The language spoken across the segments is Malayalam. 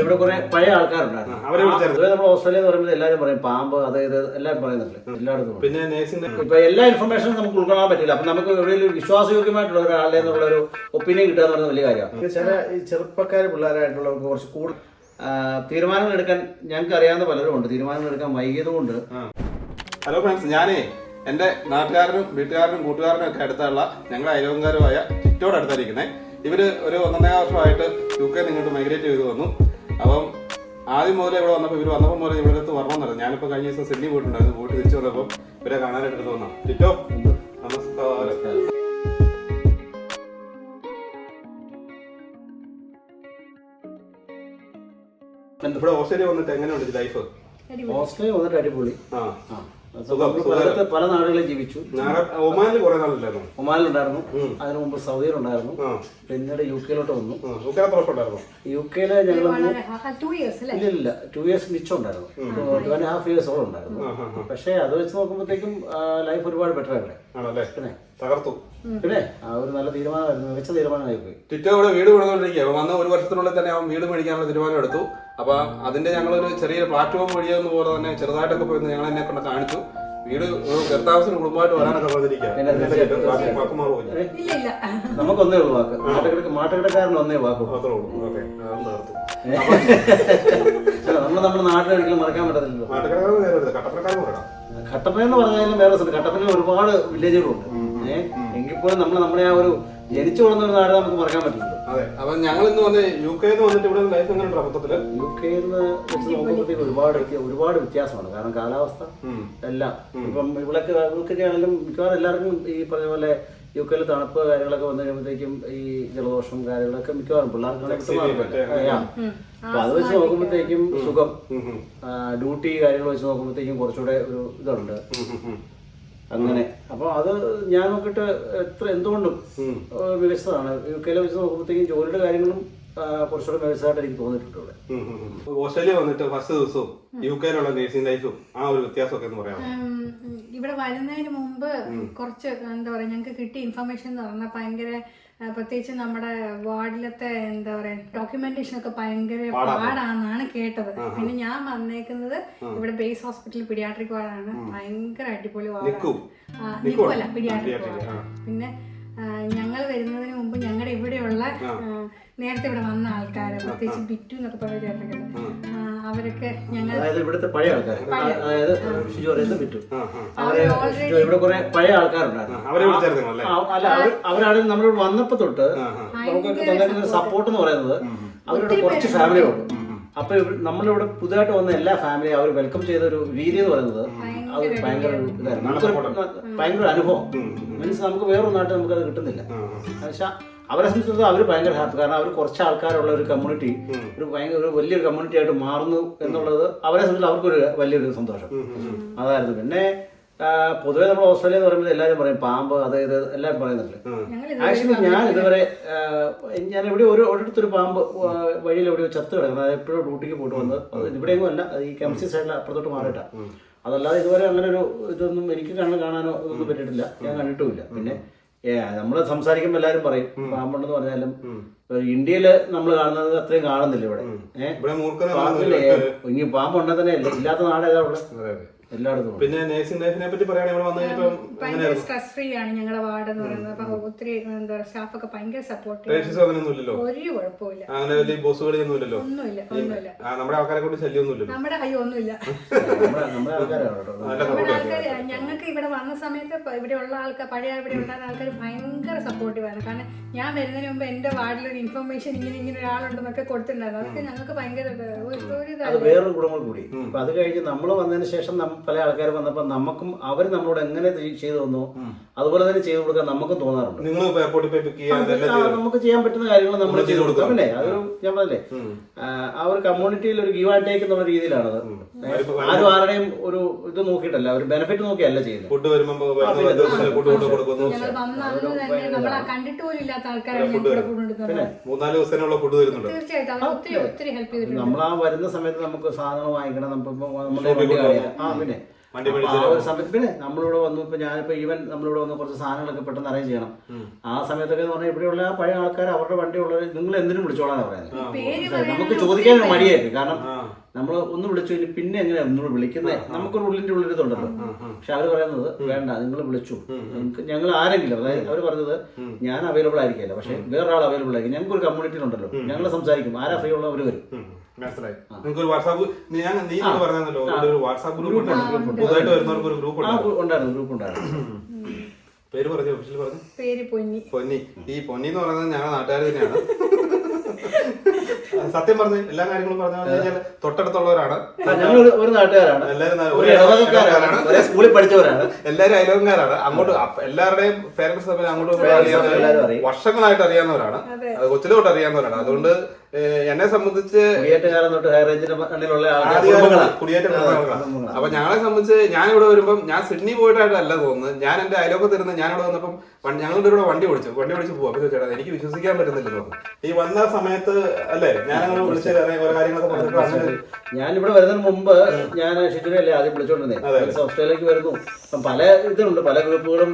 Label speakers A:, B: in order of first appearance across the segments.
A: ഇവിടെ കുറെ പഴയ ആൾക്കാരുണ്ടായിരുന്നു.
B: അവരെ വിളിച്ചായിരുന്നു.
A: നമ്മൾ ഓസ്ട്രേലിയ എന്ന് പറയുമ്പോൾ എല്ലാവരും പറയും പാമ്പ് അത് ഇത് എല്ലാവരും പറയുന്നുണ്ട് എല്ലായിടത്തും
B: പിന്നെ നേഴ്സിംഗ്
A: ഇപ്പൊ എല്ലാ ഇൻഫർമേഷനും നമുക്ക് ഉൾക്കൊള്ളാൻ പറ്റില്ല. അപ്പൊ നമുക്ക് എവിടെയെങ്കിലും വിശ്വാസയോഗ്യമായിട്ടുള്ള ഒരാളെ എന്നുള്ള ഒരു ഒപ്പീനിയൻ കിട്ടുക എന്ന് പറയുന്നത് വലിയ കാര്യമാണ്. ചില ചെറുപ്പക്കാര് ചെറുപ്പക്കാർ പിള്ളേരായിട്ടുള്ളവർക്ക് കുറച്ച് കൂടുതൽ തീരുമാനങ്ങൾ എടുക്കാൻ ഞങ്ങൾക്ക് അറിയാവുന്ന പലരും ഉണ്ട്. തീരുമാനങ്ങൾ എടുക്കാൻ വൈകിയതുകൊണ്ട്
B: ഹലോ ഫ്രണ്ട്സ് ഞാനേ എന്റെ നാട്ടുകാരനും വീട്ടുകാരനും കൂട്ടുകാരനും ഒക്കെ അടുത്തുള്ള ഞങ്ങളുടെ അയലോകാരുമായ ചിറ്റോട് അടുത്തായിരിക്കുന്നത് ഇവർ ഒരു ഒന്നൊന്നര വർഷമായിട്ട് യു കെ നിങ്ങോട്ട് മൈഗ്രേറ്റ് ചെയ്തു വന്നു. അപ്പം ആദ്യം മുതലേ ഇവിടെ വന്നപ്പോൾ ഇവർ വന്നപ്പോൾ മുതൽ ഇവിടെ അടുത്ത് വരണമെന്നായിരുന്നു ഞാനിപ്പോൾ കഴിഞ്ഞ ദിവസം സിഡ്നി പോയിട്ടുണ്ടായിരുന്നു. പോയിട്ട് തിരിച്ചു വന്നപ്പോൾ ഇവരെ കാണാനായിട്ട് എടുത്ത് വന്നു ടിറ്റോ? നമസ്കാരം. ഇവിടെ ഓസ്ട്രേലിയ വന്നിട്ട് എങ്ങനെയുണ്ട് ലൈഫ്
A: ഓസ്ട്രേലിയ വന്നിട്ട് അടിപൊളി.
B: ആ.
A: പല നാടുകളിൽ ജീവിച്ചു.
B: ഒമാനിൽ കുറെ നാളില്ലായിരുന്നു
A: ഒമാനിലുണ്ടായിരുന്നു. അതിനു മുമ്പ് സൗദിയിൽ
B: ഉണ്ടായിരുന്നു
A: പിന്നീട് യു കെയിലോട്ട് വന്നു യു കെയിൽ ഞങ്ങൾ
C: ഇല്ലില്ല ഇയേഴ്സ് അല്ലേ?
A: ഇല്ല ഇല്ല ടു ഇയേഴ്സ് മിച്ചം ഉണ്ടായിരുന്നു ടു ആൻഡ് ഹാഫ്
B: ഇയേഴ്സ് ഓളം ഉണ്ടായിരുന്നു.
A: പക്ഷേ അത് വെച്ച് നോക്കുമ്പോഴത്തേക്കും ലൈഫ് ഒരുപാട് ബെറ്റർ
B: ആണല്ലേ?
A: പിന്നെ?
B: തകർത്തു.
A: പിന്നെ? ആ ഒരു നല്ല തീരുമാനമായിരുന്നു മികച്ച തീരുമാനമായി പോയി.
B: ടിറ്റോ ഇവിടെ വീട് കൊടുത്തോണ്ടിരിക്കുക അപ്പൊ വന്ന ഒരു വർഷത്തിനുള്ളിൽ തന്നെ അവൻ വീട് മേടിക്കാനുള്ള തീരുമാനം എടുത്തു അപ്പൊ അതിന്റെ ഞങ്ങളൊരു ചെറിയ പ്ലാറ്റ്ഫോം വഴിയെന്ന് പോലെ തന്നെ ചെറുതായിട്ടൊക്കെ പോയിരുന്നു ഞങ്ങൾ എന്നെ കൊണ്ട് കാണിച്ചു. വീട് ഗർത്താവസിന് കുടുംബമായിട്ട് വരാനൊക്കെ
C: പറഞ്ഞിരിക്കാം
A: നമുക്കൊന്നേ ഉള്ളൂ വാക്ക്. മാട്ടുകിടക്ക് മാട്ടുകിടക്കാരന് ഒന്നേ വാക്കുള്ളൂ
B: ഉള്ളൂ. ഓക്കെ.
A: നമ്മൾ നമ്മുടെ നാട്ടിലൊരിക്കലും മറക്കാൻ പറ്റത്തില്ലല്ലോ. കട്ടപ്പന എന്ന് പറഞ്ഞാലും വേറെ കട്ടപ്പനയിൽ ഒരുപാട് വില്ലേജുകളുണ്ട് ഏഹ് എങ്കിൽ പോലും നമ്മൾ നമ്മുടെ ആ ഒരു ജനിച്ചു വളർന്ന ഒരു നാട് നമുക്ക് മറക്കാൻ പറ്റില്ല
B: അതെ അപ്പൊ ഞങ്ങൾ ഇന്ന് വന്ന് യു കെ വന്നിട്ട് ഇവിടെ ലൈഫ് എങ്ങനെ ഉണ്ട് മൊത്തത്തിൽ?
A: യു കെ നിന്ന് വെച്ച് നോക്കുമ്പോഴത്തേക്ക് ഒരുപാട് വ്യത്യ- ഒരുപാട് വ്യത്യാസമാണ്. കാരണം കാലാവസ്ഥ എല്ലാം. ഇപ്പം ഇവിടൊക്കെ ഇവർക്കൊക്കെ ആണെങ്കിലും മിക്കവാറും എല്ലാവർക്കും ഈ പറഞ്ഞ പോലെ യു കെയിൽ തണുപ്പ് കാര്യങ്ങളൊക്കെ വന്നു കഴിയുമ്പോഴത്തേക്കും ഈ ജലദോഷം കാര്യങ്ങളൊക്കെ മിക്കവാറും പിള്ളേർക്ക് അപ്പൊ അത് വെച്ച് നോക്കുമ്പോഴത്തേക്കും സുഖം. ഡ്യൂട്ടി കാര്യങ്ങൾ വെച്ച് നോക്കുമ്പോഴത്തേക്കും കുറച്ചുകൂടെ ഒരു ഇതുണ്ട്. അങ്ങനെ. അപ്പോൾ അത് ഞാൻ നോക്കിയിട്ട് എത്ര എന്തുകൊണ്ടും മികച്ചതാണ് യു കെയിലെ വെച്ച് നോക്കുമ്പോഴത്തേക്കും ജോലിയുടെ കാര്യങ്ങളും കുറച്ചുകൂടെ മികച്ചതായിട്ട് എനിക്ക് തോന്നിയിട്ടുണ്ട് ഇവിടെ.
B: ഓസ്ട്രേലിയ വന്നിട്ട് ഫസ്റ്റ് ദിവസവും യു കെയിലുള്ള നേഴ്സിംഗ് ലൈഫും ആ ഒരു വ്യത്യാസമൊക്കെ എന്ന് പറയാം
C: ഇവിടെ വരുന്നതിന് മുമ്പ് കുറച്ച് എന്താ പറയാ ഞങ്ങൾക്ക് കിട്ടിയ ഇൻഫർമേഷൻ എന്ന് പറഞ്ഞാൽ ഭയങ്കര പ്രത്യേകിച്ച് നമ്മുടെ വാർഡിലത്തെ എന്താ പറയാ ഡോക്യുമെന്റേഷൻ ഒക്കെ ഭയങ്കര പാടാണെന്നാണ് കേട്ടത്. പിന്നെ ഞാൻ വന്നേക്കുന്നത് ഇവിടെ ബേസ് ഹോസ്പിറ്റൽ പിഡിയാട്രിക് വാർഡാണ്. ഭയങ്കര അടിപൊളി. വാർഡാണ്. നിക്കുവല്ല പിഡിയാട്രിക് വാർഡ്. പിന്നെ ഞങ്ങൾ വരുന്നതിന് മുമ്പ് ഞങ്ങളുടെ ഇവിടെയുള്ള നേരത്തെ ഇവിടെ വന്ന ആൾക്കാർ പ്രത്യേകിച്ച് ബിറ്റു എന്നൊക്കെ പറഞ്ഞ ചേട്ടനൊക്കെ അവരൊക്കെ ഞങ്ങൾ
A: അതായത് ഇവിടുത്തെ പഴയ ആൾക്കാർ അതായത് ഷിജു പറയുന്നത്. അവരെ ഇവിടെ കുറെ പഴയ ആൾക്കാരുണ്ടായിരുന്നു.
B: അവരെ വിളിച്ചായിരുന്നു അല്ലേ?
A: ആ, അല്ല അവർ അവരാണെങ്കിൽ നമ്മളിവിടെ വന്നപ്പോ തൊട്ട് നമുക്ക് സപ്പോർട്ട് എന്ന് പറയുന്നത് അവരുടെ കുറച്ച് ഫാമിലി ഉണ്ട്. അപ്പൊ നമ്മളിവിടെ പുതുതായിട്ട് വന്ന എല്ലാ ഫാമിലിയും അവർ വെൽക്കം ചെയ്ത ഒരു രീതി എന്ന് പറയുന്നത് അത് ഭയങ്കര ഒരു ഇതായിരുന്നു. നമുക്കൊരു ഭയങ്കര അനുഭവം. മീൻസ് നമുക്ക് വേറൊരു നാട്ടിൽ നമുക്ക് അത് കിട്ടുന്നില്ല. പക്ഷെ അവരെ സംബന്ധിച്ചിടത്തോളം അവർ ഭയങ്കര ഹാപ്പി കാരണം അവർ കുറച്ച് ആൾക്കാരുള്ള ഒരു കമ്മ്യൂണിറ്റി ഒരു ഭയങ്കര ഒരു വലിയൊരു കമ്മ്യൂണിറ്റി ആയിട്ട് മാറുന്നു എന്നുള്ളത് അവരെ സംബന്ധിച്ച് അവർക്കൊരു വലിയൊരു സന്തോഷം. അതായിരുന്നു. പിന്നെ പൊതുവേ പൊതുവെ നമ്മൾ ഓസ്ട്രേലിയ എന്ന് പറയുമ്പോൾ എല്ലാവരും പറയും പാമ്പ് അത് ഇത് എല്ലാവരും പറയുന്നുണ്ട്. ആക്ച്വലി ഞാൻ ഇതുവരെ ആ, ഞാൻ എവിടെ ഒരു ഒരിടത്തൊരു പാമ്പ് ആ, വഴിയിൽ എവിടെയോ ചത്ത് കിടക്കുന്നത് അത് എപ്പോഴും ഡ്യൂട്ടിക്ക് പോയിട്ട് വന്നത് അത് ഇവിടെയെങ്കിലും അല്ല. അത് ഈ കെമിസ്ട്രി സൈഡിൽ അപ്പുറത്തോട്ട് മാറിയിട്ടാ. അതല്ലാതെ ഇതുവരെ അങ്ങനെ ഒരു ഇതൊന്നും എനിക്ക് കണ്ണ് കാണാനോ ഇതൊന്നും പറ്റിയിട്ടില്ല. ഞാൻ കണ്ടിട്ടുമില്ല. പിന്നെ നമ്മൾ സംസാരിക്കുമ്പോൾ എല്ലാവരും പറയും പാമ്പുണ്ടെന്ന് പറഞ്ഞാലും ഇന്ത്യയിൽ നമ്മൾ കാണുന്നത് അത്രയും കാണുന്നില്ല ഇവിടെ. ഏഹ്
B: മൂർഖനെ
A: പാമ്പില്ലേ? ഇനി പാമ്പുണ്ടെങ്കിൽ തന്നെ ഇല്ല ഇല്ലാത്ത
B: നാടേതാ ഇവിടെ
A: എല്ലായിടത്തും.
B: പിന്നെ നേഴ്സിംഗ് ലൈഫിനെ പറ്റി പറയുകയാണെങ്കിൽ ഇവിടെ വന്നു കഴിഞ്ഞപ്പം
C: സ്ട്രെസ് ഫ്രീ ആണ് ഞങ്ങളുടെ വാർഡ് എന്ന് പറയുന്നത്. അപ്പൊ ഒത്തിരി എന്താ പറയുക സ്റ്റാഫൊക്കെ ഭയങ്കര സപ്പോർട്ട്
B: റേഷ്യസും അങ്ങനെയൊന്നും ഇല്ലല്ലോ
C: ഒരു കുഴപ്പമില്ല
B: അങ്ങനെ വലിയ ബോസ് കളിയൊന്നും ഇല്ലല്ലോ
C: ഒന്നുമില്ല ഒന്നുമില്ല.
B: ആ, നമ്മുടെ ആൾക്കാരെ കൊണ്ട് ശല്യമൊന്നും ഇല്ലല്ലോ
C: നമ്മുടെ കൈ ഒന്നുമില്ല.
A: നമ്മുടെ നമ്മുടെ ആൾക്കാരാണ് കേട്ടോ.
B: നല്ല
C: നമ്മുടെ ആൾക്കാർ ഞങ്ങൾക്ക് ഇവിടെ വന്ന സമയത്ത് ഇപ്പൊ ഇവിടെ ഉള്ള ആൾക്കാർ പഴയ ഇവിടെ ഉണ്ടായിരുന്ന ആൾക്കാർ ഭയങ്കര സപ്പോർട്ടീവ് ആണ്. കാരണം ഞാൻ വരുന്നതിന് മുമ്പ് എന്റെ വാർഡിൽ ഒരു ഇൻഫർമേഷൻ ഇങ്ങനെ ഇങ്ങനെ ഒരാളുണ്ടെന്നൊക്കെ കൊടുത്തിട്ടുണ്ടായിരുന്നു. അതൊക്കെ ഞങ്ങൾക്ക് ഭയങ്കര ഇത് ഒരു- ഒരു
A: അത്
C: ഇതാണ്
A: വേറൊരു ഗുണങ്ങൾ കൂടി. അപ്പൊ അത് കഴിഞ്ഞ് നമ്മൾ വന്നതിന് ശേഷം പല ആൾക്കാർ വന്നപ്പോൾ നമുക്കും അവർ നമ്മളോട് എങ്ങനെ ചെയ്തു തന്നു? അതുപോലെ തന്നെ ചെയ്തു കൊടുക്കാൻ നമുക്കും തോന്നാറുണ്ട്.
B: നിങ്ങൾ എയർപോർട്ടിൽ പോയി പിക്ക് ചെയ്യാൻ
A: നമുക്ക് ചെയ്യാൻ പറ്റുന്ന കാര്യങ്ങൾ നമ്മൾ ചെയ്തു കൊടുക്കാം അല്ലേ അതൊരു ഞാൻ പറഞ്ഞല്ലേ? ആ ഒരു കമ്മ്യൂണിറ്റിയിൽ ഒരു ഗീവ് ആൻഡ് ടേക്ക് എന്നുള്ള രീതിയിലാണത്. ആരും ആരുടെയും ഒരു ഇത് നോക്കിയിട്ടല്ല ഒരു ബെനിഫിറ്റ് നോക്കിയല്ല ചെയ്യുന്നത്
B: ഫുഡ് വരുമ്പോ മൂന്നാൽ ദിവസത്തിനുള്ള ഫുഡ് തരുന്നുണ്ട്
A: നമ്മൾ ആ വരുന്ന സമയത്ത് നമുക്ക് സാധനം വാങ്ങിക്കണം നമുക്ക് നമ്മുടെ വണ്ടി കാണില്ല ആ പിന്നെ. സമയത്ത് പിന്നെ നമ്മളിവിടെ വന്നു ഇപ്പൊ ഞാനിപ്പോ ഈവൻ നമ്മളിവിടെ വന്ന് കുറച്ച് സാധനങ്ങളൊക്കെ പെട്ടെന്ന് അറേഞ്ച് ചെയ്യണം. ആ സമയത്തൊക്കെ എന്ന് പറഞ്ഞാൽ ഇവിടെയുള്ള പഴയ ആൾക്കാർ അവരുടെ വണ്ടി ഉള്ളത് നിങ്ങൾ എന്തിനും വിളിച്ചോളാന്ന് പറയുന്നത്.
C: പേര്
A: നമുക്ക് ചോദിക്കാൻ ഒരു മടിയായിരിക്കും. കാരണം നമ്മൾ ഒന്ന് വിളിച്ചു ഇനി പിന്നെ എങ്ങനെ ഒന്നുകൂടെ വിളിക്കുന്നത് നമുക്കൊരു ഉള്ളിന്റെ ഉള്ളിരുതുണ്ടല്ലോ പക്ഷെ അവർ പറയുന്നത് വേണ്ട നിങ്ങൾ വിളിച്ചു. നിങ്ങൾക്ക് ഞങ്ങൾ ആരെങ്കിലും അതായത് അവർ പറഞ്ഞത് ഞാൻ അവൈലബിൾ ആയിരിക്കില്ല. പക്ഷെ വേറൊരാൾ അവൈലബിൾ ആയിരിക്കും. ഞങ്ങൾക്ക് ഒരു കമ്മ്യൂണിറ്റി ഉണ്ടല്ലോ. ഞങ്ങൾ സംസാരിക്കും. ആരാ ഫ്രീ ഉള്ള അവർ വരും
B: മനസ്സിലായി? നിങ്ങൾക്ക് ഒരു വാട്സാപ്പ് ഞാൻ നീ പറഞ്ഞല്ലോ ഒരു വാട്സാപ്പ് ഗ്രൂപ്പ് പുതുതായിട്ട് വരുന്നവർക്ക് ഒരു ഗ്രൂപ്പ്
A: ഉണ്ടായിരുന്നു. ഗ്രൂപ്പ് ഉണ്ടായിരുന്നു.
B: പേര് പറഞ്ഞു ഒഫീഷ്യൽ പറഞ്ഞു?
C: പേര് പൊന്നി.
B: പൊന്നി. ഈ പൊന്നി എന്ന് പറയുന്നത് ഞങ്ങളുടെ നാട്ടുകാർ തന്നെയാണ്. സത്യം പറഞ്ഞു എല്ലാ കാര്യങ്ങളും പറഞ്ഞു കഴിഞ്ഞാൽ തൊട്ടടുത്തുള്ളവരാണ്.
A: ഒരു- നാട്ടുകാരാണ്.
B: എല്ലാവരും
A: സ്കൂളിൽ പഠിച്ചവരാണ്.
B: എല്ലാവരും അയലോകക്കാരാണ് അങ്ങോട്ട് എല്ലാവരുടെയും പേരൻസ് തമ്മിൽ അങ്ങോട്ടും. വർഷങ്ങളായിട്ട് അറിയാവുന്നവരാണ്.
C: അത്.
B: കൊച്ചിലോട്ട് അറിയാവുന്നവരാണ്. അതുകൊണ്ട് എന്നെ സംബന്ധിച്ച്
A: കുടിയേറ്റക്കാരൻ തൊട്ട് മണ്ണിലുള്ള.
B: അപ്പൊ ഞങ്ങളെ സംബന്ധിച്ച് ഞാൻ ഇവിടെ വരുമ്പോൾ ഞാൻ സിഡ്നി പോയിട്ടായിട്ടല്ല തോന്നുന്നത്. ഞാൻ എന്റെ അയലോക്കത്തിരുന്ന് ഞാൻ ഇവിടെ വന്നപ്പം ഞങ്ങളുടെ ഇവിടെ വണ്ടി ഓടിച്ചു. വണ്ടി ഓടിച്ച് പോകും അപ്പൊ ചേട്ടാ എനിക്ക് വിശ്വസിക്കാൻ പറ്റുന്നില്ല തോന്നുന്നു ഈ വന്ന സമയത്ത് അല്ലേ ഞാൻ അങ്ങനെ വിളിച്ച്
A: ഞാൻ ഇവിടെ വരുന്നതിന് മുമ്പ് ഞാൻ ഷിജുനല്ലേ ആദ്യം വിളിച്ചോണ്ടിരുന്നേ. ഓസ്ട്രേലിയക്ക് വരുന്നു. പല ഇതുണ്ട് പല ഗ്രൂപ്പുകളും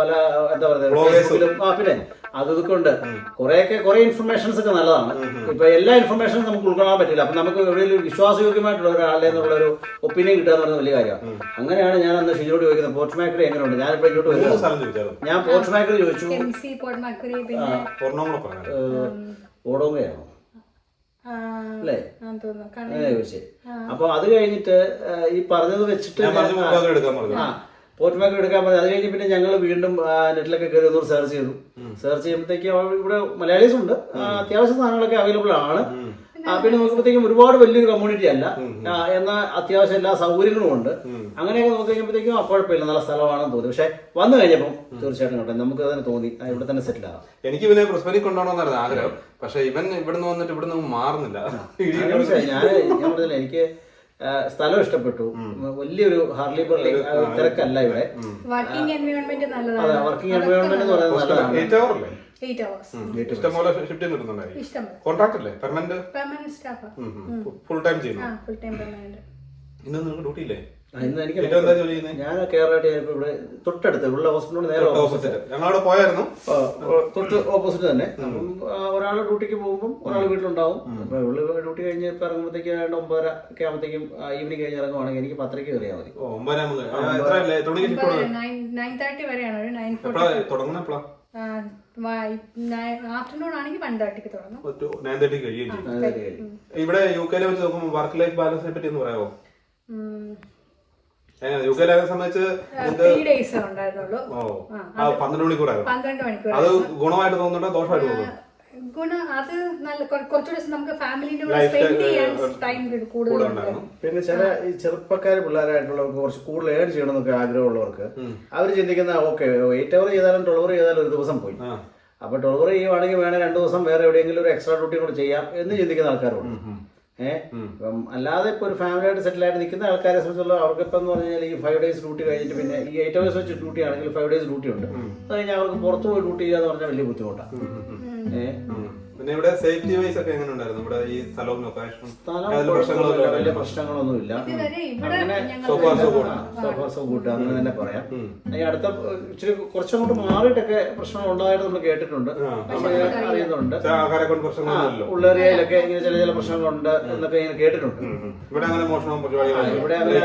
A: പല എന്താ പറയുക പിന്നെ അത് ഇതൊക്കെ ഉണ്ട് കുറെയൊക്കെ കുറെ ഇൻഫർമേഷൻസ് ഒക്കെ നല്ലതാണ്. ഇപ്പൊ എല്ലാ ഇൻഫർമേഷനും നമുക്ക് ഉൾക്കൊള്ളാൻ പറ്റില്ല. അപ്പൊ നമുക്ക് എവിടെയെങ്കിലും വിശ്വാസയോഗ്യമായിട്ടുള്ള ഒരാളെ എന്നുള്ള ഒരു ഒപ്പീനിയൻ കിട്ടുക എന്ന് പറയുന്നത് വലിയ കാര്യമാണ്. അങ്ങനെയാണ് ഞാൻ അന്ന് ഷിജോട് ചോദിക്കുന്നത് പോർട്ട് മേക്കറി എങ്ങനെയുണ്ട്? ഞാൻ ഇപ്പൊ
B: ഇങ്ങോട്ട്
A: വരുന്നത് ഞാൻ പോർട്ട് മേക്കറി ചോദിച്ചു. ഓടോമയാണോ അല്ലേ? ചോദിച്ചേ അപ്പൊ അത് കഴിഞ്ഞിട്ട് ഈ പറഞ്ഞത് വെച്ചിട്ട്
B: ഞാൻ- എടുക്കാൻ പറഞ്ഞു
A: അത് കഴിഞ്ഞ് പിന്നെ ഞങ്ങൾ വീണ്ടും നെറ്റിലൊക്കെ കയറി ഒന്ന് സെർച്ച് ചെയ്തു. സെർച്ച് ചെയ്യുമ്പോഴത്തേക്ക് ഇവിടെ മലയാളീസ് ഉണ്ട്. അത്യാവശ്യ സാധനങ്ങളൊക്കെ അവൈലബിൾ ആണ്. ആ, പിന്നെ നോക്കുമ്പോഴത്തേക്കും ഒരുപാട് വലിയൊരു കമ്മ്യൂണിറ്റി അല്ല. എന്നാൽ അത്യാവശ്യം എല്ലാ സൗകര്യങ്ങളും ഉണ്ട്. അങ്ങനെയൊക്കെ നോക്കി കഴിയുമ്പോഴത്തേക്കും ആ, കുഴപ്പമില്ല. നല്ല സ്ഥലമാണെന്ന് തോന്നി. പക്ഷെ വന്നു കഴിഞ്ഞപ്പം തീർച്ചയായിട്ടും കേട്ടോ. നമുക്ക് തന്നെ. തോന്നി ഇവിടെ തന്നെ സെറ്റിൽ ആകാം
B: എനിക്ക് പിന്നെ ബ്രിസ്ബനിൽ കൊണ്ടുപോകണമെന്നായിരുന്നു ആഗ്രഹം. പക്ഷെ ഇവൻ ഇവിടുന്ന് വന്നിട്ട് ഇവിടുന്ന് മാറുന്നില്ല.
A: ഞാൻ ഞാൻ ഞാൻ പറഞ്ഞില്ല എനിക്ക് സ്ഥലം ഇഷ്ടപ്പെട്ടു. വലിയൊരു ഹാർലി ബർലി തിരക്കല്ല ഇവിടെ.
C: വർക്കിംഗ് എൻവയോൺമെന്റ്
A: അതെ
C: നല്ലതാണ്.
A: വർക്കിംഗ് എൻവയോൺമെന്റ് എന്ന് പറയുന്നത് നല്ലതാണ്
B: ഫുൾ ടൈം ചെയ്യുന്നു?
C: ആ ഫുൾ ടൈം പെർമനന്റ്
B: ഇന്ന് നിങ്ങൾക്ക് ഡ്യൂട്ടി ഇല്ലേ?
A: ഞാൻ കേരളമായിട്ട് ഞാനിപ്പോ ഇവിടെ തൊട്ടടുത്ത് ഉള്ള ഹോസ്പിറ്റലിനോട് നേരെ ഓപ്പോസിറ്റ്
B: പോയായിരുന്നു.
A: തൊട്ട് ഓപ്പോസിറ്റ് തന്നെ. ഒരാൾ ഡ്യൂട്ടിക്ക് പോകുമ്പോൾ ഒരാൾ വീട്ടിലുണ്ടാവും. അപ്പൊ ഇവിടെ ഡ്യൂട്ടി കഴിഞ്ഞ് ഇപ്പൊ ഇറങ്ങുമ്പോഴത്തേക്ക് രണ്ട് ഒമ്പതര ഒക്കെ ആകുമ്പോഴത്തേക്കും ഈവനിങ് കഴിഞ്ഞ് ഇറങ്ങുവാണെങ്കിൽ എനിക്ക് പത്രയ്ക്ക് കയറിയാൽ മതി.
C: ആഫ്റ്റർനൂൺ ആണെങ്കിൽ വൺ തേർട്ടിക്ക് തുടങ്ങും.
B: നയൻ തേർട്ടി
A: കഴിഞ്ഞ്.
B: ഇവിടെ യു കെയിലെ വെച്ച് നോക്കുമ്പോൾ വർക്ക് ലൈഫ് ബാലൻസിനെ പറ്റി ഒന്ന് പറയാമോ സംബന്ധിച്ച് പന്ത്രണ്ട് മണിക്കൂറായിരുന്നു അത് ഗുണമായിട്ട് തോന്നുന്നുണ്ടോ? ദോഷമായിട്ട് തോന്നുന്നു
C: ഗുണ അത് നല്ല നമുക്ക് ഫാമിലിന്റെ കൂടെ സ്പെൻഡ് ചെയ്യാൻ ടൈം
A: പിന്നെ ചില ഈ ചെറുപ്പക്കാർ പിള്ളേരായിട്ടുള്ളവർക്ക് കുറച്ച് കൂടുതൽ ഏൺ ചെയ്യണമെന്നൊക്കെ ആഗ്രഹമുള്ളവർക്ക് അവർ ചിന്തിക്കുന്ന ഓക്കെ എയ്റ്റ് അവർ ചെയ്താലും ട്വൽവ് അവർ ചെയ്താലും ഒരു ദിവസം പോയി. അപ്പൊ ട്വൽവ് അവർ ചെയ്യുവാണെങ്കിൽ വേണേൽ രണ്ടു ദിവസം വേറെ എവിടെയെങ്കിലും ഒരു എക്സ്ട്രാ ഡ്യൂട്ടി കൂടെ ചെയ്യാം എന്ന് ചിന്തിക്കുന്ന ആൾക്കാരുണ്ട്. ഏഹ് അല്ലാതെ ഇപ്പൊ ഒരു ഫാമിലി ആയിട്ട് സെറ്റിൽ ആയിട്ട് നിൽക്കുന്ന ആൾക്കാരെ സംബന്ധിച്ചുള്ള അവർക്ക് ഇപ്പം എന്ന് പറഞ്ഞാൽ ഈ ഫൈവ് ഡേയ്സ് ഡ്യൂട്ടി കഴിഞ്ഞിട്ട് പിന്നെ ഈ എയ്റ്റ് അവേഴ്സ് വെച്ച് ഡ്യൂട്ടി ആണെങ്കിൽ ഫൈവ് ഡേയ്സ് ഡ്യൂട്ടി ഉണ്ട്. അത് കഴിഞ്ഞാൽ അവർക്ക് പുറത്ത് പോയി ഡ്യൂട്ടി ചെയ്യാന്ന് പറഞ്ഞാൽ വലിയ ബുദ്ധിമുട്ടാണ് ഏഹ്.
B: പിന്നെ ഇവിടെ സേഫ്റ്റി വൈസ് ഒക്കെ എങ്ങനെ ഉണ്ടായിരുന്നു? ഇവിടെ ഈ സ്ഥലവും ലൊക്കേഷനും
A: സ്ഥലം
B: പ്രശ്നങ്ങളൊന്നും
A: പ്രശ്നങ്ങളൊന്നുമില്ല
C: ഇതുവരെ ഇവിടെ
A: അങ്ങനെ തന്നെ പറയാം. ഈ അടുത്ത ഇച്ചിരി കുറച്ചങ്ങോട്ട് മാറിയിട്ടൊക്കെ പ്രശ്നങ്ങൾ ഉണ്ടായിട്ട് നമ്മൾ കേട്ടിട്ടുണ്ട്. പക്ഷേ അറിയുന്നുണ്ട്. ഉള്ളേരിയയിലൊക്കെ ഇങ്ങനെ ചില ചില പ്രശ്നങ്ങളുണ്ട് എന്നൊക്കെ ഇങ്ങനെ കേട്ടിട്ടുണ്ട്.
B: ഇവിടെ അങ്ങനെ മോഷണം
A: ഇവിടെ അങ്ങനെ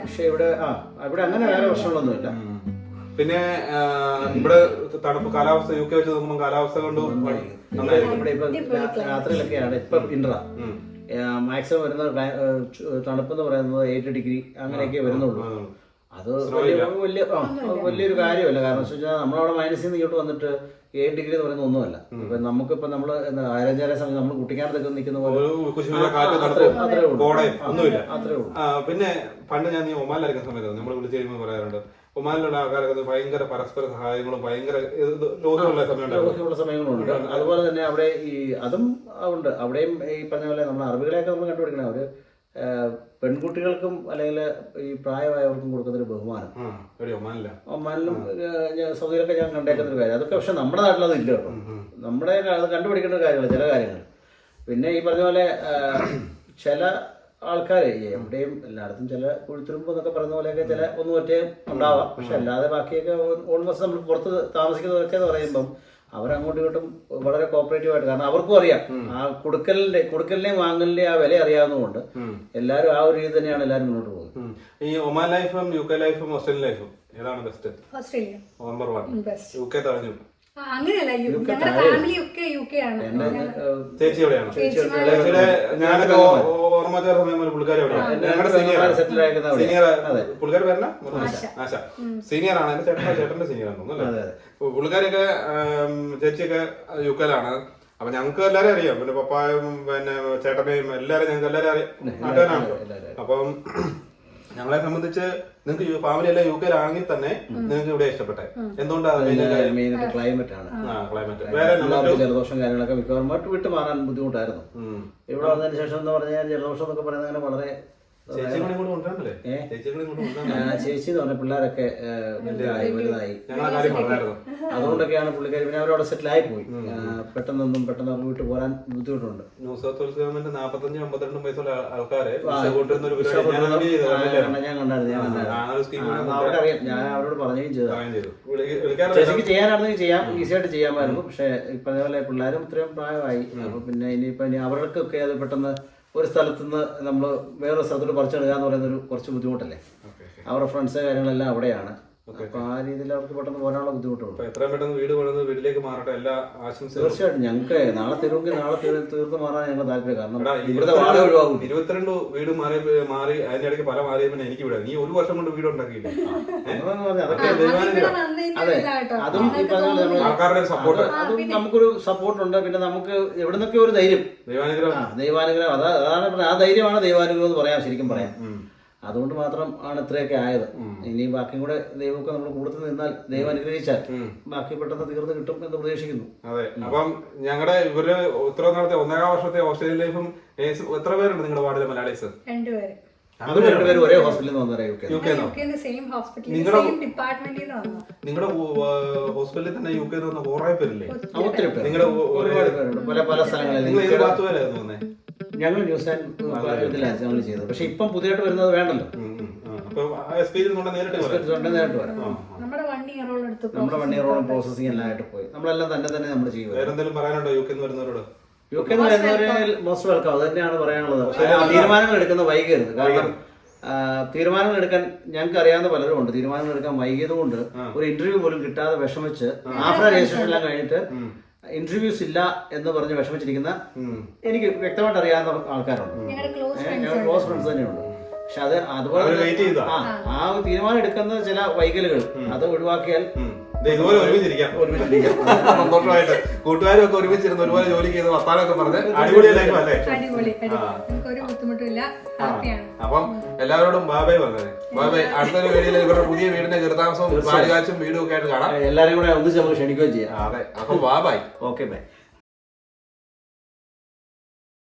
A: പക്ഷേ ഇവിടെ ആ ഇവിടെ അങ്ങനെ വേറെ പ്രശ്നങ്ങളൊന്നുമില്ല.
B: പിന്നെ ഇവിടെ തണുപ്പ് കാലാവസ്ഥ യു കെ വെച്ച് നോക്കുമ്പോൾ കാലാവസ്ഥ കൊണ്ട്?
A: ഇപ്പൊ രാത്രിയിലൊക്കെയാണ് ഇപ്പം ഇൻട്ര. മാക്സിമം വരുന്ന തണുപ്പ് എന്ന് പറയുന്നത് എയ്റ്റ് ഡിഗ്രി അങ്ങനെയൊക്കെ വരുന്നുള്ളൂ. അത് വലിയ വലിയൊരു കാര്യമല്ല. കാരണം വെച്ച് കഴിഞ്ഞാൽ നമ്മളവിടെ മൈനസിൽ നിന്ന് ഇങ്ങോട്ട് വന്നിട്ട് ഏഴ് ഡിഗ്രി എന്ന് പറയുന്ന ഒന്നുമല്ല. ഇപ്പൊ നമുക്കിപ്പോ നമ്മൾ ആരാചാര സമയം നമ്മൾ കുട്ടിക്കാനത്തൊക്കെ നിൽക്കുന്ന പോലെ അത്രേ- ഉള്ളൂ.
B: പിന്നെ പണ്ട് ഞാൻ ഒമാലായിരിക്കുന്ന സമയത്ത് നമ്മൾ വിളിച്ചു കഴിയുമ്പോൾ പറയാറുണ്ട് ഒമാനിലുള്ള ആൾക്കാരൊക്കെ ഭയങ്കര പരസ്പര സഹായങ്ങളും ഭയങ്കര
A: ലോഹ്യമുള്ള സമയങ്ങളുണ്ട്. അതുപോലെ തന്നെ അവിടെ ഈ അതും ഉണ്ട്. അവിടെയും ഈ പറഞ്ഞ പോലെ നമ്മൾ അറബികളെയൊക്കെ നമ്മൾ കണ്ടുപിടിക്കണം. അവർ പെൺകുട്ടികൾക്കും അല്ലെങ്കിൽ ഈ പ്രായമായവർക്കും കൊടുക്കുന്ന ഒരു ബഹുമാനം ഒമാനിലും സൗദിയിലൊക്കെ ഞാൻ കണ്ടേക്കുന്ന ഒരു കാര്യം. അതൊക്കെ പക്ഷെ നമ്മുടെ നാട്ടിലത് ഇല്ല കേട്ടോ. നമ്മുടെ കണ്ടുപിടിക്കേണ്ട കണ്ടുപിടിക്കേണ്ട കാര്യങ്ങൾ ചില കാര്യങ്ങൾ. പിന്നെ ഈ പറഞ്ഞ പോലെ ചില ആൾക്കാർ എവിടെയും എല്ലായിടത്തും ചില കുഴിത്തുരുമ്പ് എന്നൊക്കെ പറയുന്ന പോലെയൊക്കെ ചില ഒന്ന് ഒറ്റയും ഉണ്ടാവാം. പക്ഷെ അല്ലാതെ ബാക്കിയൊക്കെ ഓൾമോസ്റ്റ് നമ്മൾ പുറത്ത് താമസിക്കുന്നവരൊക്കെ എന്ന് പറയുമ്പം അവരങ്ങോട്ടും ഇങ്ങോട്ടും വളരെ കോപ്പറേറ്റീവ് ആയിട്ട് കാരണം അവർക്കും അറിയാം. ആ കൊടുക്കലിന്റെ കൊടുക്കലിനെയും വാങ്ങലിന്റെയും ആ വില അറിയാവുന്നതുകൊണ്ട് എല്ലാവരും ആ ഒരു രീതി തന്നെയാണ് എല്ലാവരും മുന്നോട്ട് പോകുന്നത്.
B: ഈ ഒമാൻ ലൈഫും യു കെ ലൈഫും ഓസ്ട്രേലിയൻ ലൈഫും ഏതാണ് best
C: Australia
B: number one
C: best
B: U K തഴഞ്ഞു
C: അങ്ങനെയല്ല യു- ഞങ്ങളുടെ ഫാമിലി ഒക്കെ യു കെ ആണ്.
A: എന്റെ ഏഹ്,
B: ചേച്ചി എവിടെയാണ്?
C: ചേച്ചിമാര്
B: ചേച്ചിയുടെ ഞാനൊക്കെ ഓ- ഓ- ഓർമ്മ സമയം മുതൽ പുള്ളിക്കാരി എവിടെയാണ്? ഞങ്ങളുടെ സീനിയർ
A: സെറ്റിൽ ആയിരിക്കുന്ന അവിടെ.
B: സീനിയർ. പുള്ളിക്കാരി ആശ. സീനിയർ ആണ്. എന്റെ ചേട്ടൻ ചേട്ടന്റെ സീനിയർ ആണെന്ന് തോന്നുന്നു അല്ലേ? പുള്ളിക്കാരിയൊക്കെ ചേച്ചിയൊക്കെ യു കെയിലാണ്. അപ്പൊ ഞങ്ങൾക്ക് എല്ലാരും അറിയാം. പിന്നെ പപ്പായും പിന്നെ ചേട്ടനെയും എല്ലാരും ഞങ്ങൾക്ക് എല്ലാരും അറിയാം. നാട്ടുകാരാണ് അപ്പം ഞങ്ങളെ സംബന്ധിച്ച് നിങ്ങൾക്ക് ഫാമിലി എല്ലാം യു കെയിലാണെങ്കിൽ തന്നെ നിങ്ങൾക്ക് ഇവിടെ ഇഷ്ടപ്പെട്ടെ. എന്തുകൊണ്ടാണ്
A: മെയിൻ ക്ലൈമറ്റ് ആണ്.
B: ക്ലൈമറ്റ്
A: ജലദോഷം കാര്യങ്ങളൊക്കെ മിക്കവാറും വിട്ട് മാറാൻ ബുദ്ധിമുട്ടായിരുന്നു. ഇവിടെ വന്നതിന് ശേഷം എന്ന് പറഞ്ഞാൽ ജലദോഷം എന്നൊക്കെ പറയുന്നത് വളരെ ചേച്ചി എന്ന് പറഞ്ഞ പിള്ളേരൊക്കെ വലുതായി വലുതായി. അതുകൊണ്ടൊക്കെയാണ് പുള്ളിക്കാരി പിന്നെ അവരവിടെ സെറ്റിൽ ആയി പോയി പെട്ടെന്നൊന്നും പെട്ടെന്ന് അവർ വീട്ടിൽ പോരാൻ ബുദ്ധിമുട്ടുണ്ട്.
B: ഞാൻ
A: കണ്ടായിരുന്നു അവർക്കറിയാം. അവരോട് പറയുകയും ചെയ്തു. ചേച്ചിക്ക് ചെയ്യാനാണെങ്കിൽ ചെയ്യാം ഈസിയായിട്ട് ചെയ്യാമായിരുന്നു. പക്ഷെ ഇപ്പൊ അതേപോലെ പിള്ളേരും ഇത്രയും പ്രായമായി. അപ്പൊ പിന്നെ ഇനിയിപ്പോ ഇനി അവർക്കൊക്കെ അത് പെട്ടെന്ന് ഒരു സ്ഥലത്തു നിന്ന് നമ്മൾ വേറൊരു സ്ഥലത്തോട്ട് പറിച്ചെടുക്കുക എന്ന് പറയുന്നത് ഒരു കുറച്ച് ബുദ്ധിമുട്ടല്ലേ. അവരുടെ ഫ്രണ്ട്സ് കാര്യങ്ങളെല്ലാം അവിടെയാണ് അപ്പൊ ആ രീതിയിൽ അവർക്ക് പെട്ടെന്ന് പോകാനുള്ള ബുദ്ധിമുട്ടുണ്ട്
B: എത്രയും പെട്ടെന്ന് വീട് പണിത് വീട്ടിലേക്ക് മാറട്ടെ എല്ലാ ആശംസകളും.
A: തീർച്ചയായിട്ടും ഞങ്ങൾക്ക് നാളെ തീരുമെങ്കിൽ നാളെ തീർ- തീർത്ത് മാറാൻ ഞങ്ങൾ താല്പര്യം കാരണം ഇവിടുത്തെ വാടക ഒഴിവാകും
B: ഇരുപത്തിരണ്ട് വീട് മാറി മാറി അതിന്റെ ഇടയ്ക്ക് പല മാറിയ പിന്നെ എനിക്ക് വിടാം. നീ ഒരു വർഷം കൊണ്ട് വീട് ഉണ്ടാക്കിയില്ല?
A: അതെ
B: ആൾക്കാരുടെ സപ്പോർട്ട്
A: അതും നമുക്കൊരു സപ്പോർട്ട് ഉണ്ട്. പിന്നെ നമുക്ക് എവിടുന്നൊക്കെ ഒരു ധൈര്യം.
B: ദൈവാനുഗ്രഹം.
A: ദൈവാനുഗ്രഹം. അതാ അതാണ് ആ ധൈര്യമാണ് ദൈവാനുഗ്രഹം എന്ന് പറയാം ശരിക്കും പറയാം. അതുകൊണ്ട് മാത്രം ആണ് ഇത്രയൊക്കെ ആയത്. ഇനി ബാക്കിയും കൂടെ ദൈവമൊക്കെ നമ്മൾ കൂടുതൽ നിന്നാൽ ദൈവം അനുഗ്രഹിച്ചാൽ ബാക്കി പെട്ടെന്ന് തീർന്നു കിട്ടും എന്ന് പ്രതീക്ഷിക്കുന്നു.
B: അതെ. അപ്പം ഞങ്ങളുടെ ഇവർ ഉത്തര നടത്തിയ ഒന്നേകാം വർഷത്തെ ഓസ്ട്രേലിയൻ ലൈഫും എത്ര പേരുണ്ട് നിങ്ങളുടെ വാർഡിലെ മലയാളീസ്?
C: രണ്ടുപേര്
A: അവർ രണ്ടുപേരും ഒരേ ഹോസ്പിറ്റലിൽ നിന്ന് വന്നവരെ യു കെ
B: നിങ്ങളുടെ-
C: സെയിം ഡിപ്പാർട്ട്മെന്റിൽ നിന്ന്
B: നിങ്ങളുടെ ഹോസ്പിറ്റലിൽ തന്നെ യു കെ വന്ന കുറേ പേരില്ലേ?
A: പേര്
B: നിങ്ങളുടെ
A: ഒരുപാട് പേരുണ്ട്. പല പല സ്ഥലങ്ങളിൽ
B: നിങ്ങൾ ഏത് ഭാഗത്ത് വരെ വന്നേ
A: ഞങ്ങൾ ന്യൂസ് ആൻഡ് ചെയ്തത് പക്ഷെ ഇപ്പം പുതിയതായിട്ട് വരുന്നത് വേണ്ടല്ലോ.
B: നേരിട്ട്
A: വരാം
C: നമ്മുടെ വൺ ഇയറോളം എടുത്ത്
A: നമ്മുടെ വൺ ഇയറോളം പ്രോസസ്സിംഗ് എല്ലാം ആയിട്ട് പോയി. നമ്മളെല്ലാം തന്നെ തന്നെ നമ്മൾ ചെയ്യും
B: വേറെന്തെങ്കിലും പറയാനുണ്ടോ? യു കെ
A: വരുന്നവരെ മോസ്റ്റ് വെൽക്കം അത് തന്നെയാണ് പറയാനുള്ളത്. പക്ഷേ തീരുമാനങ്ങൾ എടുക്കുന്ന വൈകരുത് കാരണം തീരുമാനങ്ങൾ എടുക്കാൻ ഞങ്ങൾക്ക് അറിയാവുന്ന പലരും ഉണ്ട്. തീരുമാനങ്ങൾ എടുക്കാൻ വൈകിയത് കൊണ്ട് ഒരു ഇന്റർവ്യൂ പോലും കിട്ടാതെ വിഷമിച്ച് ആഫ്റ്റർ രജിസ്ട്രേഷൻ എല്ലാം കഴിഞ്ഞിട്ട് ഇന്റർവ്യൂസ് ഇല്ല എന്ന് പറഞ്ഞ് വിഷമിച്ചിരിക്കുന്ന എനിക്ക് വ്യക്തമായിട്ട് അറിയാവുന്ന ആൾക്കാരുണ്ട്.
C: ഞങ്ങളുടെ ക്ലോസ്
A: ഫ്രണ്ട്സ് തന്നെയുണ്ട്. പക്ഷെ അത് അതുപോലെ ആ തീരുമാനം എടുക്കുന്ന ചില വൈകലുകൾ അത് ഒഴിവാക്കിയാൽ
B: ഇതുപോലെ ഒരുമിച്ചിരിക്കാം.
A: ഒരുമിച്ചിരിക്കാം.
B: സന്തോഷമായിട്ട്. കൂട്ടുകാരും ഒക്കെ ഒരുമിച്ചിരുന്ന് ഒരുപോലെ ജോലി ചെയ്ത് വർത്താനൊക്കെ പറഞ്ഞ് അടിപൊളി. ലൈഫ് അല്ലേ
C: അടിപൊളി അടിപൊളി. നമുക്ക് ഒരു ബുദ്ധിമുട്ടില്ല ഹാപ്പിയാണ്
B: അപ്പം എല്ലാവരോടും ബാബൈ പറഞ്ഞത് ബാബൈ അടുത്തൊരു വീടിൽ ഇവരുടെ പുതിയ വീടിന്റെ ചെറുതാമസവും പാലുകാച്ചും വീടും ഒക്കെ ആയിട്ട് കാണാം.
A: എല്ലാവരും കൂടെ ഒന്ന് നമുക്ക് ക്ഷണിക്കുകയും ചെയ്യാം.
B: അതെ. അപ്പൊ ബാബായ്
A: ഓക്കെ ബൈ